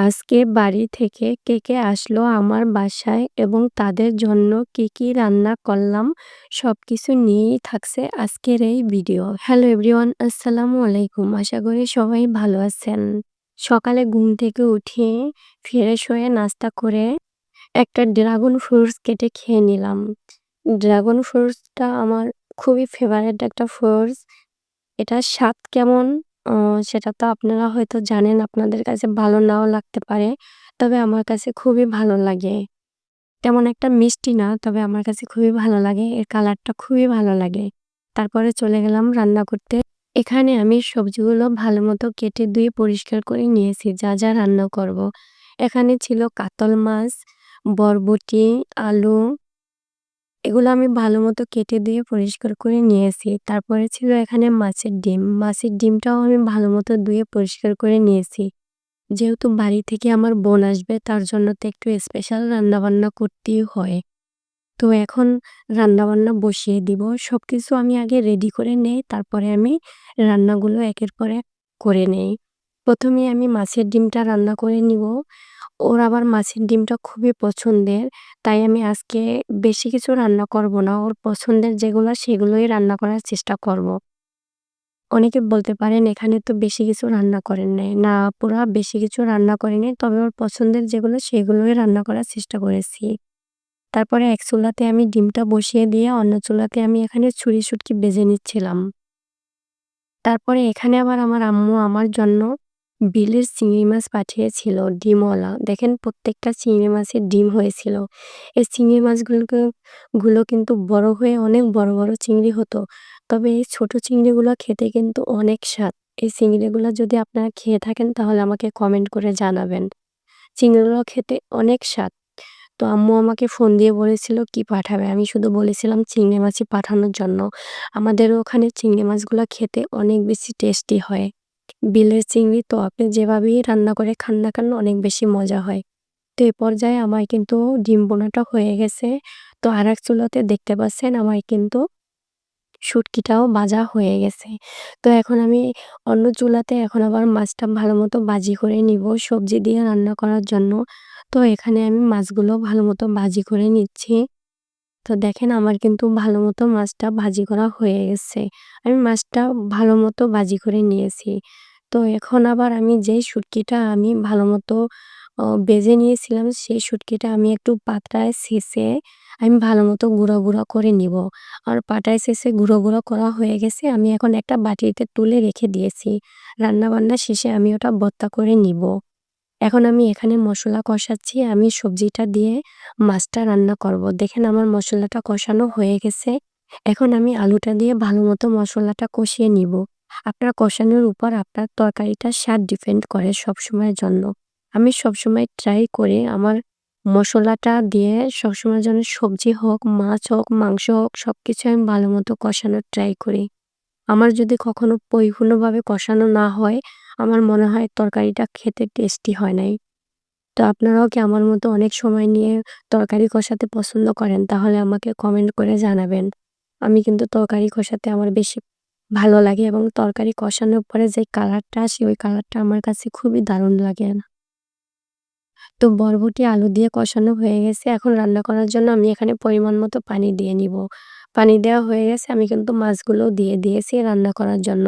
আজকে বাড়ি থেকে কে, কে আসলো আমার বাসায় এবং তাদের জন্য কি, কি রান্না করলাম সব কিছু নিয়েই থাকছে আজকের এই ভিডিও। হ্যালো এভরিওয়ান আসসালামু আলাইকুম। আশা করি সবাই ভালো আছেন। সকালে ঘুম থেকে উঠে ফ্রেশ হয়ে নাস্তা করে একটা ড্রাগন ফ্রুটস কেটে খেয়ে নিলাম। ড্রাগন ফ্রুটসটা আমার খুবই ফেভারেট একটা ফ্রুটস। এটার স্বাদ কেমন সেটা তো আপনারা হয়তো জানেন আপনাদের কাছে ভালো নাও লাগতে পারে। তবে আমার কাছে খুবই ভালো লাগে। তেমন একটা মিষ্টি না তবে আমার কাছে খুবই ভালো লাগে। এর কালারটা খুবই ভালো লাগে। তারপরে চলে গেলাম রান্না করতে। এখানে আমি সবজিগুলো ভালো মতো কেটে ধুয়ে পরিষ্কার করে নিয়েছি যা, যা রান্না করব। এখানে ছিল কাতল মাছ, বরবটি, আলু এগুলো আমি ভালো মতো কেটে দিয়ে পরিষ্কার করে নিয়েছি। তারপরে ছিল এখানে মাছের ডিম। মাছের ডিমটাও আমি ভালো মতো ধুয়ে পরিষ্কার করে নিয়েছি। যেহেতু বাড়ি থেকে আমার বোন আসবে, তার জন্য তো একটু স্পেশাল রান্নাবান্না করতেই হয়। তো এখন রান্নাবান্না বসিয়ে দিব। সব কিছু আমি আগে রেডি করে নেই তারপরে আমি রান্নাগুলো একের পর এক করে নেই। প্রথমেই আমি মাছের ডিমটা রান্না করে নিব। ওর আবার মাছের ডিমটা খুবই পছন্দের। তাই আমি আজকে বেশি কিছু রান্না করব না। ওর পছন্দের যেগুলো সেগুলোই রান্না করার চেষ্টা করব। অনেকে বলতে পারেন, এখানে তো বেশি কিছু রান্না করেন নাই। না আপুরা বেশি কিছু রান্না করেনি তবে ওর পছন্দের যেগুলো সেগুলোই রান্না করার চেষ্টা করেছি। তারপরে এক চুলাতে আমি ডিমটা বসিয়ে দিয়ে অন্য চুলাতে আমি এখানে ছুরি-শুটকি বেজে নিচ্ছিলাম। তারপরে এখানে আবার আমার আম্মু আমার জন্য বিলের চিংড়ি মাছ পাঠিয়েছিল ডিমওয়ালা। দেখেন প্রত্যেকটা চিংড়ি মাছের ডিম হয়েছিল। এই চিংড়ি মাছগুলোকে গুলো কিন্তু বড় হয়ে অনেক বড়, বড় চিংড়ি হতো। তবে এই ছোট চিংড়িগুলো খেতে কিন্তু অনেক স্বাদ। এই চিংড়িগুলো যদি আপনারা খেয়ে থাকেন তাহলে আমাকে কমেন্ট করে জানাবেন। চিংড়িগুলো খেতে অনেক স্বাদ। তো আম্মু আমাকে ফোন দিয়ে বলেছিল কি পাঠাবে। আমি শুধু বলেছিলাম চিংড়ি মাছই পাঠানোর জন্য। আমাদের ওখানে চিংড়ি মাছগুলো খেতে অনেক বেশি টেস্টি হয়। বিলের চিংড়ি তো আপনি যেভাবেই রান্না করে খান না কেন অনেক বেশি মজা হয়। তো এ পর্যায়ে আমার কিন্তু ডিম বোনাটা হয়ে গেছে। তো আর এক চুলাতে দেখতে পাচ্ছেন আমার কিন্তু শুটকিটাও ভাজা হয়ে গেছে। তো এখন আমি অন্য চুলাতে এখন আবার মাছটা ভালো মতো ভাজি করে নিব সবজি দিয়ে রান্না করার জন্য। তো এখানে আমি মাছগুলো ভালো মতো ভাজি করে নিচ্ছি। তো দেখেন আমার কিন্তু ভালো মতো মাছটা ভাজি করা হয়ে গেছে। আমি মাছটা ভালো মতো ভাজি করে নিয়েছি। তো এখন আবার আমি যেই শুটকিটা আমি ভালো মতো বেজে নিয়েছিলাম সেই শুটকিটা আমি একটু পাত্রায় ছেঁচে আমি ভালো মতো গুঁড়ো, গুঁড়ো করে নিব। আর পাটায় ছেঁচে গুঁড়ো, গুঁড়ো করা হয়ে গেছে আমি এখন একটা বাটিতে তুলে রেখে দিয়েছি। রান্নাবান্না শেষে আমি ওটা ভর্তা করে নিব। এখন আমি এখানে মশলা কষাচ্ছি। আমি সবজিটা দিয়ে মাছটা রান্না করব। দেখেন আমার মশলাটা কষানো হয়ে গেছে। এখন আমি আলুটা দিয়ে ভালো মতো মশলাটা কষিয়ে নিব। আপনার কষানোর উপর আপনার তরকারিটার স্বাদ ডিপেন্ড করে সবসময়ের জন্য। আমি সবসময় ট্রাই করি আমার মশলাটা দিয়ে সবসময়ের জন্য সবজি হোক, মাছ হোক, মাংস হোক সবকিছু আমি ভালো মতো কষানোর ট্রাই করি। আমার যদি কখনো পরিপূর্ণভাবে কষানো না হয় আমার মনে হয় তরকারিটা খেতে টেস্টি হয় নাই। তো আপনারাও কি আমার মতো অনেক সময় নিয়ে তরকারি কষাতে পছন্দ করেন তাহলে আমাকে কমেন্ট করে জানাবেন। আমি কিন্তু তরকারি কষাতে আমার বেশি ভালো লাগে এবং তরকারি কষানোর পরে যে কালারটা আসে, ওই কালারটা আমার কাছে খুবই দারুণ লাগে। তো বরবটি আলু দিয়ে কষানো হয়ে গেছে। এখন রান্না করার জন্য আমি এখানে পরিমাণ মতো পানি দিয়ে নিব। পানি দেওয়া হয়ে গেছে, আমি কিন্তু মাছগুলো দিয়ে দিয়েছি রান্না করার জন্য।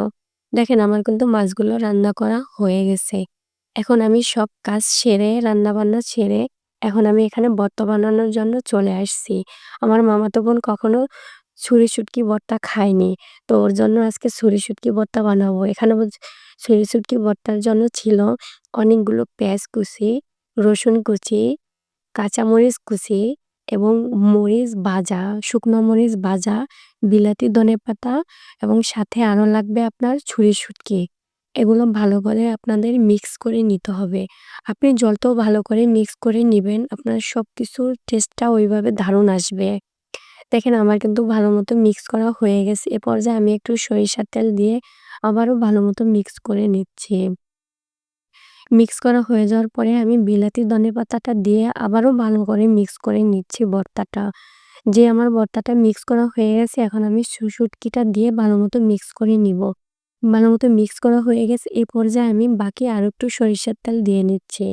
দেখেন আমার কিন্তু মাছগুলো রান্না করা হয়ে গেছে। এখন আমি সব কাজ সেরে, রান্নাবান্না ছেড়ে এখন আমি এখানে ভর্তা বানানোর জন্য চলে আসছি। আমার মামাতো বোন কখনো ছুরি-শুটকি ভর্তা খায়নি। তো ওর জন্য আজকে ছুরি-শুটকি ভর্তা বানাবো। এখানে ছুরি-শুটকি ভর্তার জন্য ছিল অনেকগুলো পেঁয়াজ কুচি, রসুন কুচি, কাঁচামরিচ কুচি এবং মরিচ ভাজা, শুকনো মরিচ ভাজা, বিলাতি ধনেপাতা এবং সাথে আরও লাগবে আপনার ছুরি-শুটকি। এগুলো ভালো করে আপনাদের মিক্স করে নিতে হবে। আপনি যত ভালো করে মিক্স করে নিবেন আপনার সব কিছুর টেস্টটা ওইভাবে দারুণ আসবে। দেখেন, আমার কিন্তু ভালো মতো মিক্স করা হয়ে গেছে। এ পর্যায়ে আমি একটু সরিষার তেল দিয়ে আবারও ভালো মতো মিক্স করে নিচ্ছি। মিক্স করা হয়ে যাওয়ার পরে আমি বিলাতি ধনেপাতাটা দিয়ে আবারও ভালো করে মিক্স করে নিচ্ছি ভর্তাটা। যে আমার ভর্তাটা মিক্স করা হয়ে গেছে, এখন আমি শু শুটকিটা দিয়ে ভালো মতো মিক্স করে নিব। ভালো মতো মিক্স করা হয়ে গেছে, এ পর্যায়ে আমি বাকি আরেকটু সরিষার তেল দিয়ে নিচ্ছি।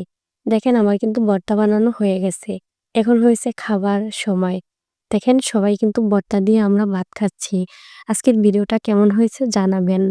দেখেন, আমার কিন্তু ভর্তা বানানো হয়ে গেছে। এখন হয়েছে খাবার সময়। দেখেন সবাই কিন্তু ভর্তা দিয়ে আমরা ভাত খাচ্ছি। আজকের ভিডিওটা কেমন হয়েছে জানাবেন।